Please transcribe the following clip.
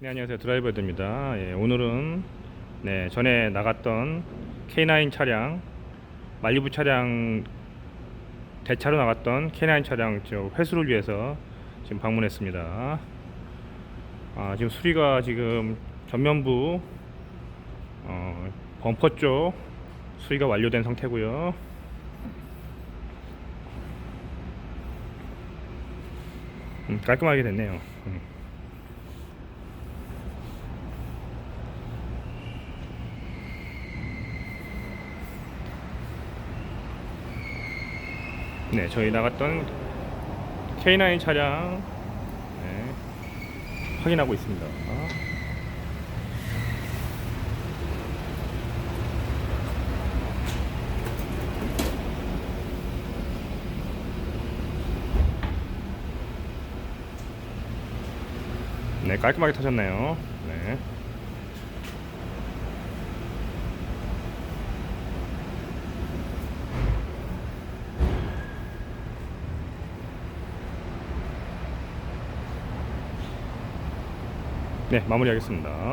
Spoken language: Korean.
네 안녕하세요 드라이버드입니다. 예, 오늘은 네 전에 나갔던 K9 차량 말리부 차량 대차로 나갔던 K9 차량 저 회수를 위해서 지금 방문했습니다. 아, 지금 수리가 지금 전면부 어, 범퍼 쪽 수리가 완료된 상태고요. 음, 깔끔하게 됐네요. 음. 네, 저희 나갔던 K9 차량 네, 확인하고 있습니다. 네, 깔끔하게 타셨네요. 네. 네, 마무리하겠습니다.